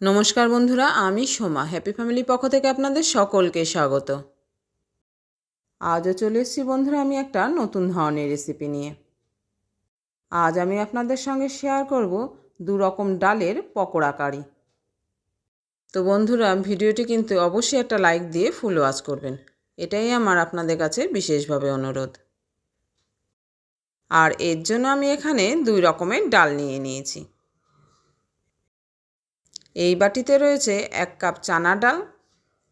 নমস্কার বন্ধুরা, আমি সোমা। হ্যাপি ফ্যামিলি পক্ষ থেকে আপনাদের সকলকে স্বাগত। আজও চলে এসেছি বন্ধুরা আমি একটা নতুন ধরনের রেসিপি নিয়ে। আজ আমি আপনাদের সঙ্গে শেয়ার করব দু রকম ডালের পকোড়া কারি। তো বন্ধুরা, ভিডিওটি কিন্তু অবশ্যই একটা লাইক দিয়ে ফুল ওয়াচ করবেন। এটাই আমার আপনাদের কাছে বিশেষভাবে অনুরোধ। আর এর জন্য আমি এখানে দুই রকমের ডাল নিয়ে নিয়েছি। এই বাটিতে রয়েছে এক কাপ চানা ডাল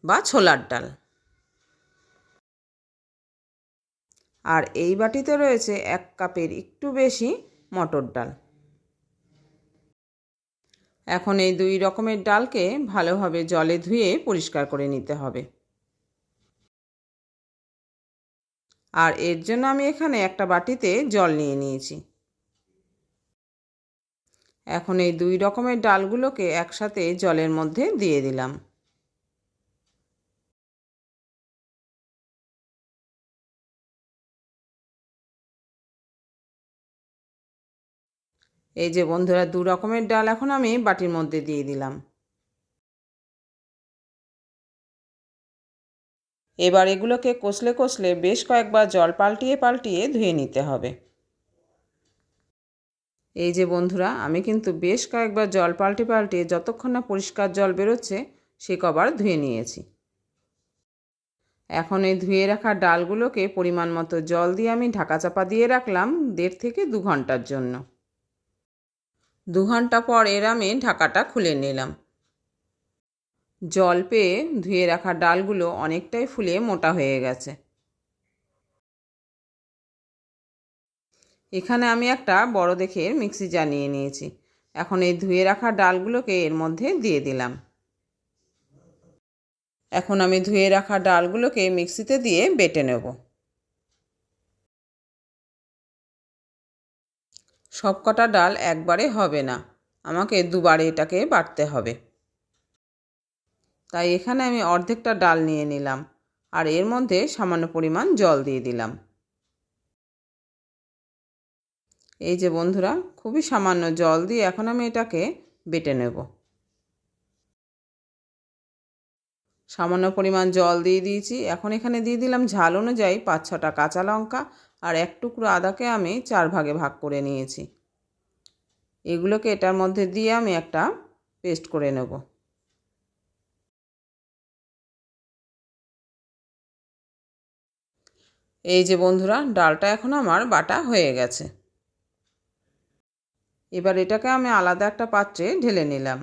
বা ছোলার ডাল। আর এই বাটিতে রয়েছে এক কাপের একটু বেশি মটর ডাল। এখন এই দুই রকমের ডালকে ভালোভাবে জলে ধুয়ে পরিষ্কার করে নিতে হবে। আর এর জন্য আমি এখানে একটা বাটিতে জল নিয়ে নিয়েছি। এখন এই দুই রকমের ডালগুলোকে একসাথে জলের মধ্যে দিয়ে দিলাম। এই যে বন্ধুরা, দু রকমের ডাল এখন আমি বাটির মধ্যে দিয়ে দিলাম। এবার এগুলোকে কষলে কষলে বেশ কয়েকবার জল পাল্টিয়ে পাল্টিয়ে ধুয়ে নিতে হবে। এই যে বন্ধুরা, আমি কিন্তু বেশ কয়েকবার জল পাল্টে পাল্টে যতক্ষণ না পরিষ্কার জল বেরোচ্ছে, সে কবার ধুয়ে নিয়েছি। এখন এই ধুয়ে রাখা ডালগুলোকে পরিমাণ মতো জল দিয়ে আমি ঢাকা চাপা দিয়ে রাখলাম দেড় থেকে দু ঘণ্টার জন্য। দু ঘণ্টা পর এর আমি ঢাকাটা খুলে নিলাম। জল পেয়ে ধুয়ে রাখা ডালগুলো অনেকটাই ফুলে মোটা হয়ে গেছে। এখানে আমি একটা বড় দেখে মিক্সি জার নিয়ে নিয়েছি। এখন এই ধুয়ে রাখা ডালগুলোকে এর মধ্যে দিয়ে দিলাম। এখন আমি ধুয়ে রাখা ডালগুলোকে মিক্সিতে দিয়ে বেটে নেব। সব কটা ডাল একবারে হবে না। আমাকে দুবারে এটাকে বাটতে হবে। তাই এখানে আমি অর্ধেকটা ডাল নিয়ে নিলাম। আর এর মধ্যে সামান্য পরিমাণ জল দিয়ে দিলাম। এই যে বন্ধুরা, খুবই সামান্য জল দিয়ে এখন আমি এটাকে বেটে নেব। সামান্য পরিমাণ জল দিয়ে দিয়েছি। এখন এখানে দিয়ে দিলাম ঝাল অনুযায়ী পাঁচ ছটা কাঁচা লঙ্কা আর এক টুকরো আদাকে আমি চার ভাগে ভাগ করে নিয়েছি। এগুলোকে এটার মধ্যে দিয়ে আমি একটা পেস্ট করে নেব। এই যে বন্ধুরা, ডালটা এখন আমার বাটা হয়ে গেছে। এবার এটাকে আমি আলাদা একটা পাত্রে ঢেলে নিলাম।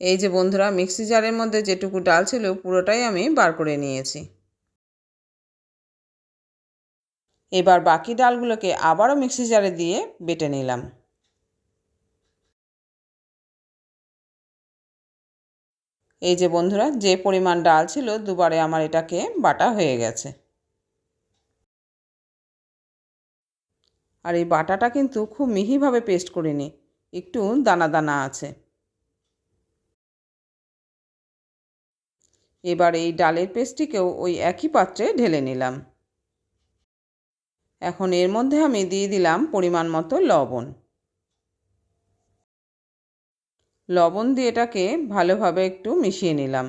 এই যে বন্ধুরা, মিক্সি জারের মধ্যে যেটুকু ডাল ছিল পুরোটাই আমি বার করে নিয়েছি। এবার বাকি ডালগুলোকে আবারও মিক্সি জারে দিয়ে বেটে নিলাম। এই যে বন্ধুরা, যে পরিমাণ ডাল ছিল, দুবারে আমার এটাকে বাটা হয়ে গেছে। আর এই বাটাটা কিন্তু খুব মিহিভাবে পেস্ট করিনি, একটু দানা দানা আছে। এবার এই ডালের পেস্টটিকেও ওই একই পাত্রে ঢেলে নিলাম। এখন এর মধ্যে আমি দিয়ে দিলাম পরিমাণ মতো লবণ। লবণ দিয়ে এটাকে ভালোভাবে একটু মিশিয়ে নিলাম।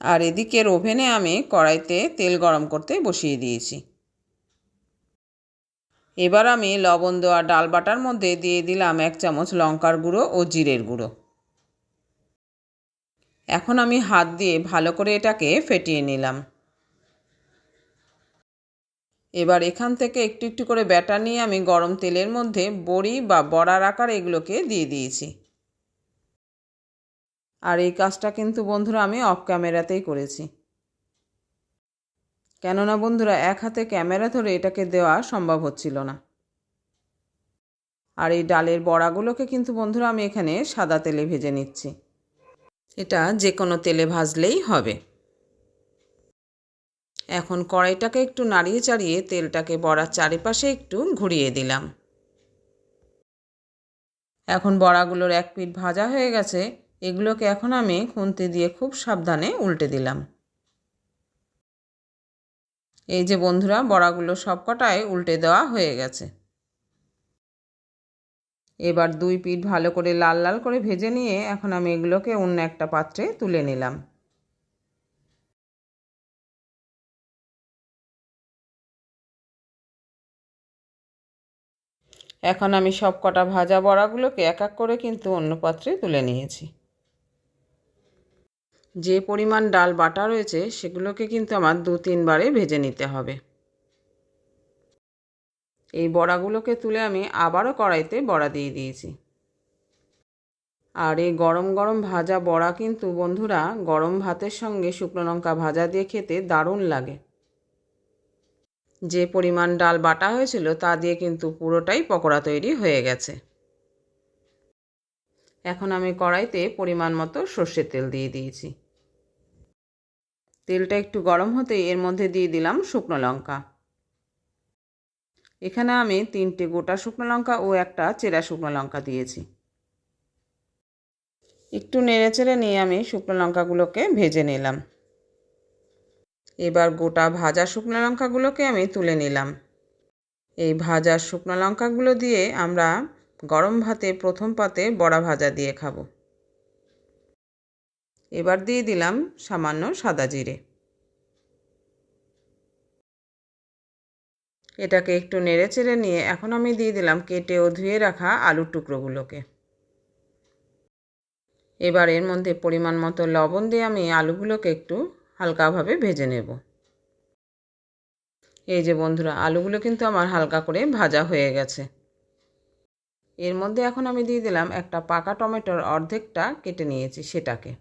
আর এদিকের ওভেনে আমি কড়াইতে তেল গরম করতে বসিয়ে দিয়েছি। এবার আমি লবণ দেওয়া ডাল বাটার মধ্যে দিয়ে দিলাম এক চামচ লঙ্কার গুঁড়ো ও জিরের গুঁড়ো। এখন আমি হাত দিয়ে ভালো করে এটাকে ফেটিয়ে নিলাম। এবার এখান থেকে একটু একটু করে ব্যাটার নিয়ে আমি গরম তেলের মধ্যে বড়ি বা বড়ার আকার এগুলোকে দিয়ে দিয়েছি। আর এই কাজটা কিন্তু বন্ধুরা আমি অফ ক্যামেরাতেই করেছি। কেননা বন্ধুরা, এক হাতে ক্যামেরা ধরে এটাকে দেওয়া সম্ভব হচ্ছিল না। আর এই ডালের বড়াগুলোকে কিন্তু বন্ধুরা আমি এখানে সাদা তেলে ভেজে নিচ্ছি। এটা যে কোনো তেলে ভাজলেই হবে। এখন কড়াইটাকে একটু নাড়িয়ে চাড়িয়ে তেলটাকে বড়ার চারিপাশে একটু ঘুরিয়ে দিলাম। এখন বড়াগুলোর এক পিঠ ভাজা হয়ে গেছে, এগুলোকে এখন আমি খুন্তি দিয়ে খুব সাবধানে উল্টে দিলাম। এই যে বন্ধুরা, বড়াগুলো সবকটাই উল্টে দেওয়া হয়ে গেছে। এবার দুই পিঠ ভালো করে লাল লাল করে ভেজে নিয়ে এখন আমি এগুলোকে অন্য একটা পাত্রে তুলে নিলাম। এখন আমি সব কটা ভাজা বড়াগুলোকে এক এক করে কিন্তু অন্য পাত্রে তুলে নিয়েছি। যে পরিমাণ ডাল বাটা রয়েছে, সেগুলোকে কিন্তু আমার দু তিনবারে ভেজে নিতে হবে। এই বড়াগুলোকে তুলে আমি আবারও কড়াইতে বড়া দিয়ে দিয়েছি। আর এই গরম গরম ভাজা বড়া কিন্তু বন্ধুরা, গরম ভাতের সঙ্গে শুকনো লঙ্কা ভাজা দিয়ে খেতে দারুণ লাগে। যে পরিমাণ ডাল বাটা হয়েছিল তা দিয়ে কিন্তু পুরোটাই পকোড়া তৈরি হয়ে গেছে। এখন আমি কড়াইতে পরিমাণ মতো সর্ষের তেল দিয়ে দিয়েছি। তেলটা একটু গরম হতে এর মধ্যে দিয়ে দিলাম শুকনো লঙ্কা। এখানে আমি তিনটে গোটা শুকনো লঙ্কা ও একটা চেরা শুকনো লঙ্কা দিয়েছি। একটু নেড়ে চেড়ে নিয়ে আমি শুকনো লঙ্কাগুলোকে ভেজে নিলাম। এবার গোটা ভাজা শুকনো লঙ্কাগুলোকে আমি তুলে নিলাম। এই ভাজা শুকনো লঙ্কাগুলো দিয়ে আমরা গরম ভাতে প্রথম পাতে বড়া ভাজা দিয়ে খাব। এবার দিয়ে দিলাম সামান্য সাদা জিরে। এটাকে একটু নেড়ে চেড়ে নিয়ে এখন আমি দিয়ে দিলাম কেটে ও ধুয়ে রাখা আলুর টুকরোগুলোকে। এবার এর মধ্যে পরিমাণ মতো লবণ দিয়ে আমি আলুগুলোকে একটু হালকাভাবে ভেজে নেব। এই যে বন্ধুরা, আলুগুলো কিন্তু আমার হালকা করে ভাজা হয়ে গেছে। এর মধ্যে এখন আমি দিয়ে দিলাম একটা পাকা টমেটোর অর্ধেকটা কেটে নিয়েছি সেটাকে।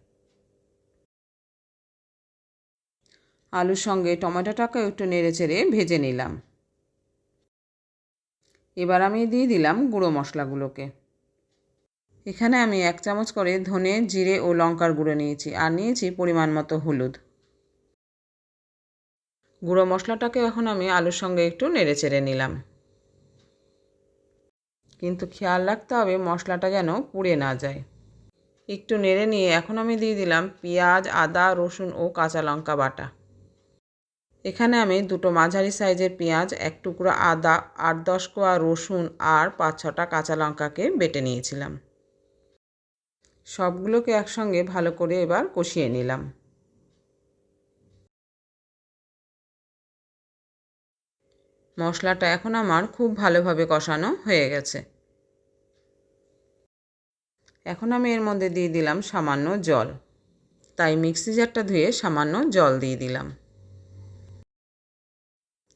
আলুর সঙ্গে টমেটোটাকে একটু নেড়ে চেড়ে ভেজে নিলাম। এবার আমি দিয়ে দিলাম গুঁড়ো মশলাগুলোকে। এখানে আমি এক চামচ করে ধনে, জিরে ও লঙ্কার গুঁড়ো নিয়েছি আর নিয়েছি পরিমাণ মতো হলুদ। গুঁড়ো মশলাটাকে এখন আমি আলুর সঙ্গে একটু নেড়ে চেড়ে নিলাম। কিন্তু খেয়াল রাখতে হবে মশলাটা যেন পুড়ে না যায়। একটু নেড়ে নিয়ে এখন আমি দিয়ে দিলাম পেঁয়াজ, আদা, রসুন ও কাঁচা লঙ্কা বাটা। এখানে আমি দুটো মাঝারি সাইজের পেঁয়াজ, এক টুকরো আদা, আট দশ কোয়া রসুন আর পাঁচ ছটা কাঁচা লঙ্কাকে বেটে নিয়েছিলাম। সবগুলোকে একসঙ্গে ভালো করে এবার কষিয়ে নিলাম। মশলাটা এখন আমার খুব ভালোভাবে কষানো হয়ে গেছে। এখন আমি এর মধ্যে দিয়ে দিলাম সামান্য জল। তাই মিক্সি জারটা ধুয়ে সামান্য জল দিয়ে দিলাম।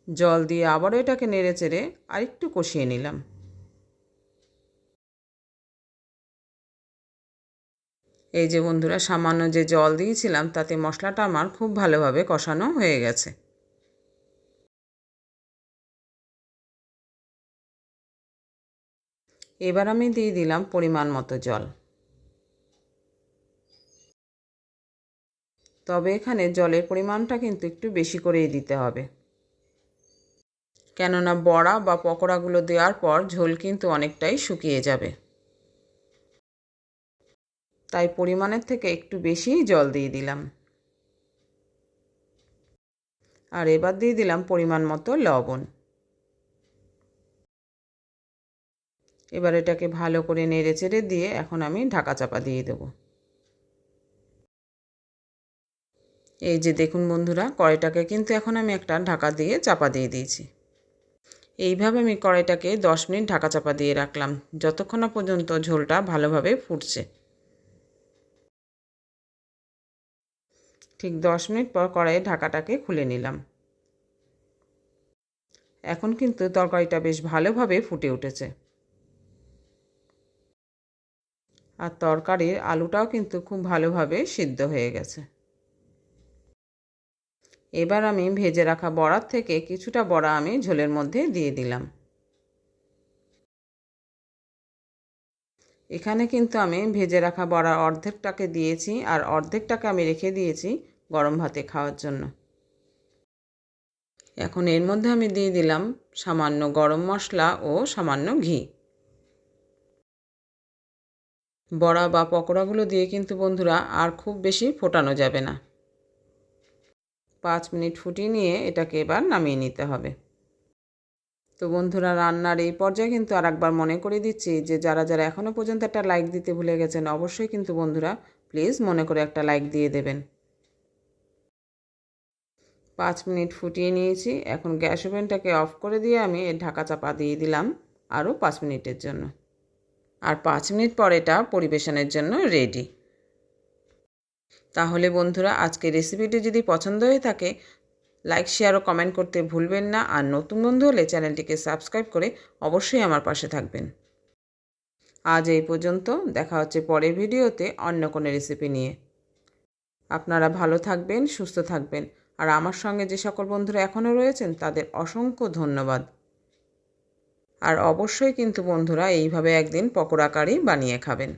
জল দিয়ে আবারও এটাকে নেড়ে চেড়ে আরেকটু কষিয়ে নিলাম। এই যে বন্ধুরা, সামান্য যে জল দিয়েছিলাম, তাতে মশলাটা আমার খুব ভালোভাবে কষানো হয়ে গেছে। এবার আমি দিয়ে দিলাম পরিমাণ মতো জল। তবে এখানে জলের পরিমাণটা কিন্তু একটু বেশি করেই দিতে হবে। কেননা বড়া বা পকোড়াগুলো দেওয়ার পর ঝোল কিন্তু অনেকটাই শুকিয়ে যাবে। তাই পরিমাণের থেকে একটু বেশিই জল দিয়ে দিলাম। আর এবার দিয়ে দিলাম পরিমাণ মতো লবণ। এবার এটাকে ভালো করে নেড়ে চেড়ে দিয়ে এখন আমি ঢাকা চাপা দিয়ে দেব। এই যে দেখুন বন্ধুরা, কড়াইটাকে কিন্তু এখন আমি একটা ঢাকা দিয়ে চাপা দিয়ে দিয়েছি। এইভাবে আমি কড়াইটাকে দশ মিনিট ঢাকা চাপা দিয়ে রাখলাম, যতক্ষণ না পর্যন্ত ঝোলটা ভালোভাবে ফুটছে। ঠিক দশ মিনিট পর কড়াইয়ে ঢাকাটাকে খুলে নিলাম। এখন কিন্তু তরকারিটা বেশ ভালোভাবে ফুটে উঠেছে। আর তরকারির আলুটাও কিন্তু খুব ভালোভাবে সিদ্ধ হয়ে গেছে। এবার আমি ভেজে রাখা বড়ার থেকে কিছুটা বড়া আমি ঝোলের মধ্যে দিয়ে দিলাম। এখানে কিন্তু আমি ভেজে রাখা বড়া অর্ধেকটাকে দিয়েছি আর অর্ধেকটাকে আমি রেখে দিয়েছি গরম ভাতে খাওয়ার জন্য। এখন এর মধ্যে আমি দিয়ে দিলাম সামান্য গরম মশলা ও সামান্য ঘি। বড়া বা পকোড়াগুলো দিয়ে কিন্তু বন্ধুরা আর খুব বেশি ফোটানো যাবে না। পাঁচ মিনিট ফুটিয়ে নিয়ে এটাকে এবার নামিয়ে নিতে হবে। তো বন্ধুরা, রান্নার এই পর্যায়ে কিন্তু আর একবার মনে করে দিচ্ছি যে যারা যারা এখনও পর্যন্ত একটা লাইক দিতে ভুলে গেছেন, অবশ্যই কিন্তু বন্ধুরা প্লিজ মনে করে একটা লাইক দিয়ে দেবেন। পাঁচ মিনিট ফুটিয়ে নিয়েছি। এখন গ্যাস ওভেনটাকে অফ করে দিয়ে আমি ঢাকা চাপা দিয়ে দিলাম আরও পাঁচ মিনিটের জন্য। আর পাঁচ মিনিট পর এটা পরিবেশনের জন্য রেডি তাহলে বন্ধুরা আজকে রেসিপিটি যদি পছন্দ হয়ে থাকে লাইক শেয়ার ও কমেন্ট করতে ভুলবেন না। আর নতুন বন্ধু হলে চ্যানেলটিকে সাবস্ক্রাইব করে অবশ্যই আমার পাশে থাকবেন। আজ এই পর্যন্ত দেখা হচ্ছে পরের ভিডিওতে অন্য কোনো রেসিপি নিয়ে। আপনারা ভালো থাকবেন, সুস্থ থাকবেন। আর আমার সঙ্গে যে সকল বন্ধুরা এখনও রয়েছেন, তাদের অসংখ্য ধন্যবাদ। আর অবশ্যই কিন্তু বন্ধুরা এইভাবে একদিন পকোড়া কারি বানিয়ে খাবেন।